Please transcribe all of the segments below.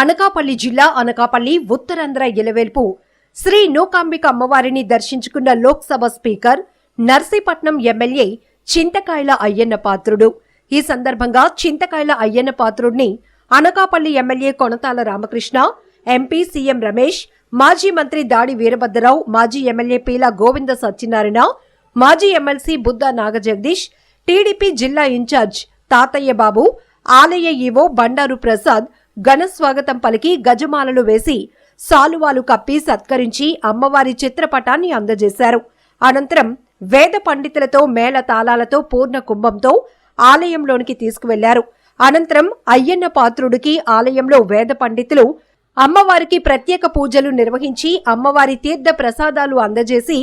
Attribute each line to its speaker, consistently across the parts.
Speaker 1: అనకాపల్లి జిల్లా అనకాపల్లి ఉత్తరాంధ్ర ఇలవేల్పు శ్రీ నూకాంబిక అమ్మవారిని దర్శించుకున్న లోక్సభ స్పీకర్ నర్సీపట్నం ఎమ్మెల్యే చింతకాయల అయ్యన్న పాత్రుడు. ఈ సందర్భంగా Chintakayala Ayyanna పాత్రుడిని Anakapalli MLA Konathala Ramakrishna MP C Ramesh మాజీ మంత్రి దాడి వీరభద్రరావు మాజీ ఎమ్మెల్యే పీల గోవింద సత్యనారాయణ మాజీ ఎమ్మెల్సీ బుద్ధ నాగజగదీష్ టీడీపీ జిల్లా ఇన్ఛార్జ్ తాతయ్య బాబు ఆలయ ఈవో బండారు ప్రసాద్ ఘన స్వాగతం పలికి గజమాలలు వేసి సాలువాలు కప్పి సత్కరించి అమ్మవారి చిత్రపటాన్ని అందజేశారు. అనంతరం వేద పండితులతో మేళ తాళాలతో పూర్ణ కుంభంతో ఆలయంలోనికి తీసుకువెళ్ళారు. అనంతరం అయ్యన్న పాత్రుడికి ఆలయంలో వేద పండితులు అమ్మవారికి ప్రత్యేక పూజలు నిర్వహించి అమ్మవారి తీర్థ ప్రసాదాలు అందజేసి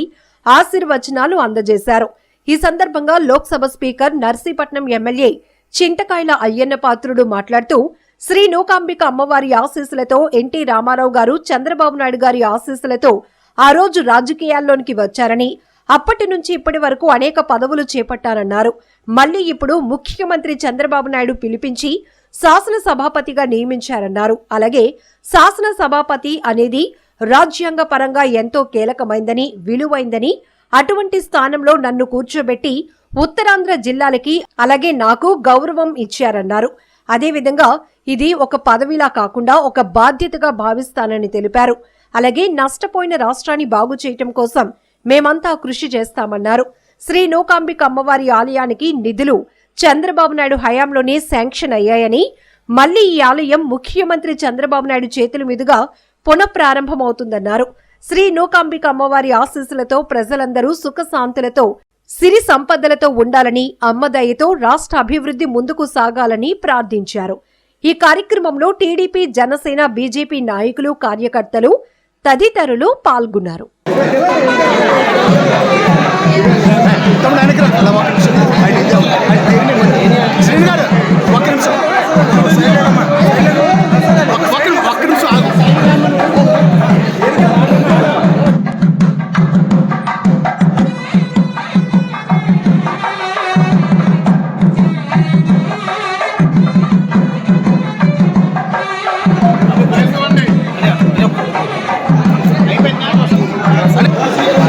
Speaker 1: ఆశీర్వచనాలు అందజేశారు. ఈ సందర్భంగా లోక్సభ స్పీకర్ నర్సీపట్నం ఎమ్మెల్యే చింతకాయల అయ్యన్న పాత్రుడు మాట్లాడుతూ శ్రీ నూకాంబిక అమ్మవారి ఆశీస్సులతో ఎన్టీ రామారావు గారు చంద్రబాబు నాయుడు గారి ఆశీస్సులతో ఆ రోజు రాజకీయాల్లోనికి వచ్చారని అప్పటి నుంచి ఇప్పటి వరకు అనేక పదవులు చేపట్టారన్నారు. మళ్ళీ ఇప్పుడు ముఖ్యమంత్రి చంద్రబాబు నాయుడు పిలిపించి శాసన సభాపతిగా నియమించారన్నారు. అలాగే శాసన సభాపతి అనేది రాజ్యాంగ పరంగా ఎంతో కీలకమైందని విలువైందని అటువంటి స్థానంలో నన్ను కూర్చోబెట్టి ఉత్తరాంధ్ర జిల్లాలకి అలాగే నాకు గౌరవం ఇచ్చారన్నారు. అదేవిధంగా ఇది ఒక పదవిలా కాకుండా ఒక బాధ్యతగా భావిస్తానని తెలిపారు. అలాగే నష్టపోయిన రాష్ట్రాన్ని బాగు చేయటం కోసం మేమంతా కృషి చేస్తామన్నారు. శ్రీ నూకాంబిక అమ్మవారి ఆలయానికి నిధులు చంద్రబాబు నాయుడు హయాంలోనే శాంక్షన్ అయ్యాయని మళ్ళీ ఈ ఆలయం ముఖ్యమంత్రి చంద్రబాబు నాయుడు చేతుల మీదుగా పునఃప్రారంభమవుతుందన్నారు. శ్రీ నూకాంబిక అమ్మవారి ఆశీస్సులతో ప్రజలందరూ సుఖశాంతులతో సిరి సంపదలతో ఉండాలని అమ్మదయ్యతో రాష్ట్ర అభివృద్ధి ముందుకు సాగాలని ప్రార్థించారు. ఈ కార్యక్రమంలో టీడీపీ జనసేన బీజేపీ నాయకులు కార్యకర్తలు తదితరులు పాల్గొన్నారు.
Speaker 2: Obrigado.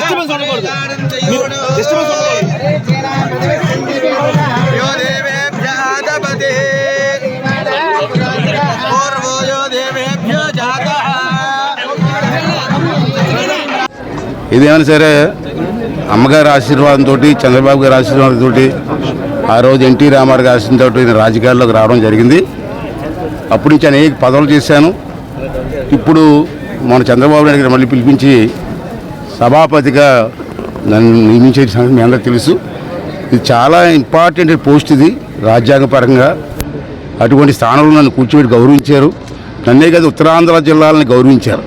Speaker 2: డిస్టర్బెన్స్ ఉండకూడదు. డిస్టర్బెన్స్
Speaker 3: ఇదేమైనా సరే అమ్మగారి ఆశీర్వాదంతో చంద్రబాబు గారి ఆశీర్వాదంతో ఆ రోజు ఎన్టీ రామారావు గారి ఆశీర్వాదంతో నేను రాజకీయాల్లోకి రావడం జరిగింది. అప్పటి నుంచి అనేక పదవులు చేశాను. ఇప్పుడు మన చంద్రబాబు నాయుడు గారు మళ్ళీ పిలిపించి సభాపతిగా నన్ను నియమించే సంగతి మీ అందరికీ తెలుసు. ఇది చాలా ఇంపార్టెంట్ పోస్ట్ ఇది రాజ్యాంగపరంగా. అటువంటి స్థానంలో నన్ను కూర్చోబెట్టి గౌరవించారు. నన్నే కాదు ఉత్తరాంధ్ర జిల్లాలని గౌరవించారు.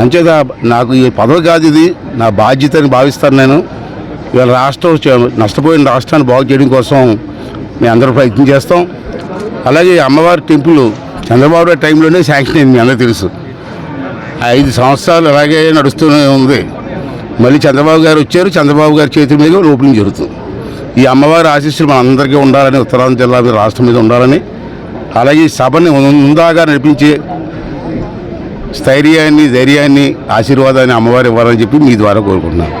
Speaker 3: అంచేత నాకు ఈ పదవి కాదు ఇది. నా బాధ్యత అని భావిస్తాను నేను. ఇవాళ రాష్ట్రం నష్టపోయిన రాష్ట్రాన్ని బాగు చేయడం కోసం మేము అందరూ ప్రయత్నం చేస్తాం. అలాగే అమ్మవారి టెంపుల్ చంద్రబాబు టైంలోనే శాంక్షన్ అయింది మీ అందరూ తెలుసు. ఐదు సంవత్సరాలు అలాగే నడుస్తూనే ఉంది. మళ్ళీ చంద్రబాబు గారు వచ్చారు చంద్రబాబు గారి చేతి మీద ఓపెనింగ్ జరుగుతుంది. ఈ అమ్మవారి ఆశీస్సులు మన అందరికీ ఉండాలని ఉత్తరాంధ్ర జిల్లా మీద రాష్ట్రం మీద ఉండాలని అలాగే ఈ సభని ముందాగా నడిపించే స్థైర్యాన్ని ధైర్యాన్ని ఆశీర్వాదాన్ని అమ్మవారు ఇవ్వాలని చెప్పి మీ ద్వారా కోరుకుంటున్నాను.